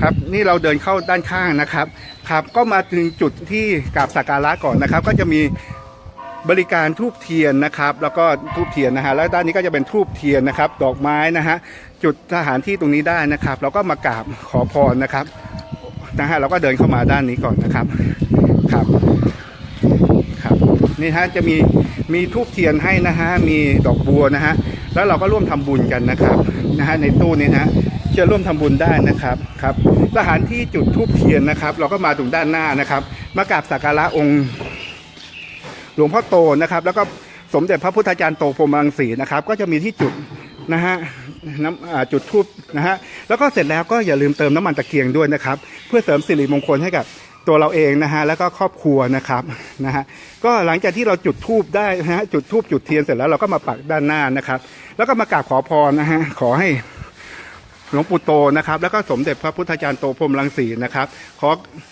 ครับนี่เราเดินเข้าด้านข้างนะครับครับก็มาถึงจุดที่กราบสักการะก่อนนะครับ ก็จะมีบริการทูบเทียนนะครับ แล้วก็ทูบเทียนนะฮะแล้วด้านนี้ก็จะเป็นทูบเทียนนะครับ ดอกไม้นะฮะจุดสถานที่ตรงนี้ได้นะครับ เราก็มากราบขอพรนะครับนะฮะเราก็เดินเข้ามาด้านนี้ก่อนนะครับครับครับนี่ฮะจะมีมีทูบเทียนให้นะฮะมีดอกบัวนะฮะแล้วเราก็ร่วมทำบุญกันนะครับนะฮะในตู้นี้นะ ฮะร่วมทำบุญได้นะครับครับสถานที่จุดทูบเทียนนะครับ เราก็มาตรงด้านหน้านะครับมากราบสักการะองค์หลวงพ่อโตนะครับ แล้วก็สมเด็จพระพุทธจารย์โตพรมังสีนะครับ ก็จะมีที่จุดนะฮะน้ำจุดทูบนะฮะแล้วก็เสร็จแล้วก็อย่าลืมเติมน้ำมันตะเกียงด้วยนะครับ เพื่อเสริมสิริมงคลให้กับตัวเราเองนะฮะแล้วก็ครอบครัวนะครับนะฮะก็หลังจากที่เราจุดทูบได้นะฮะจุดทูบจุดเทียนเสร็จแล้วเราก็มาปักด้านหน้านะครับ แล้วก็มากราบขอพรนะฮะขอให้ หลวงปู่โตนะครับ แล้วก็สมเด็จพระพุทธจารย์โตพรมรังสีนะครับ ขอ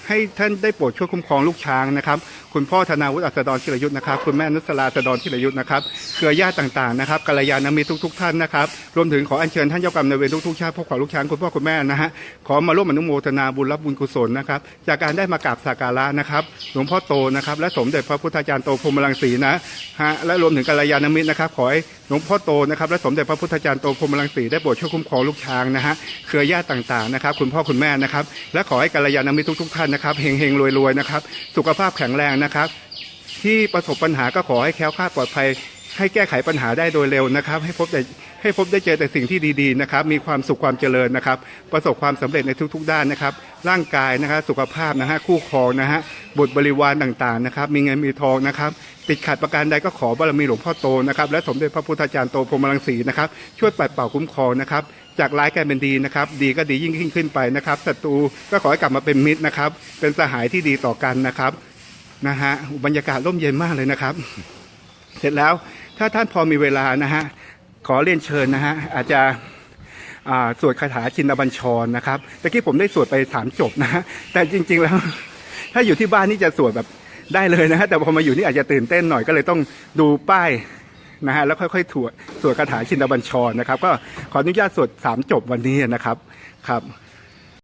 ให้ท่านได้โปรดช่วยคุ้มครองลูกช้างนะครับ คุณพ่อธนาวุฒิอัสดรชิรยุทธ์นะครับ คุณแม่นุสราอัสดรชิรยุทธ์นะครับ เครือญาติต่างๆนะครับกัลยาณมิตรทุก ๆ ท่านนะครับ รวมถึงขออัญเชิญท่านเจ้ากรรมนายเวรทุกๆชาติพวกขอลูกช้างคุณพ่อคุณแม่นะฮะ ขอมาร่วมอนุโมทนาบุญรับบุญกุศลนะครับ จากการได้มากราบสักการะนะครับ หลวงพ่อโตนะครับ และสมเด็จพระพุทธจารย์โตพรมรังสีนะฮะ และรวมถึงกัลยาณมิตรนะครับ ขอให้หลวงพ่อโตนะครับ และสมเด็จพระพุทธจารย์โตพรมรังสีได้โปรดช่วยคุ้มครองลูกช้างนะฮะเครือญาติต่างๆนะครับคุณพ่อคุณแม่นะครับ และขอให้กัลยาณมิตรทุกๆท่านนะครับเฮงๆรวยๆนะครับสุขภาพแข็งแรงนะครับ ที่ประสบปัญหาก็ขอให้แคล้วคลาดปลอดภัยให้แก้ไขปัญหาได้โดยเร็วนะครับ ให้พบแต่ให้พบได้เจอแต่สิ่งที่ดีๆนะครับ มีความสุขความเจริญนะครับ ประสบความสำเร็จในทุกๆ ด้านนะครับ ร่างกายนะครับสุขภาพนะฮะคู่ครองนะฮะบุตรบริวารต่างๆนะครับ มีเงินมีทองนะครับ ติดขัดประการใดก็ขอบารมีหลวงพ่อโตนะครับ และสมเด็จพระพุทธจารย์โตพรมรังสีนะครับ ช่วยปัดเป่าคุ้มครองนะครับ จากร้ายกลายเป็นดีนะครับ ดีก็ดียิ่งขึ้นไปนะครับศัตรูก็ขอให้กลับมาเป็นมิตรนะครับ เป็นสหายที่ดีต่อกันนะครับนะฮะบรรยากาศร่มเย็นมากเลยนะครับ เสร็จแล้วถ้าท่านพอมีเวลานะฮะขอเรียนเชิญนะฮะอาจจะสวดคาถาชินบัญชรนะครับตะกี้ผมได้สวดไปสามจบนะฮะแต่จริง ๆ แล้ว ถ้าอยู่ที่บ้านนี่จะสวดแบบได้เลยนะฮะแต่พอมาอยู่นี่อาจจะตื่นเต้นหน่อยก็เลยต้องดูป้าย นะฮะแล้วค่อยๆถวดสวดคาถาชินบัญชรนะครับ ก็ขออนุญาตสวดสามจบวันนี้นะครับครับ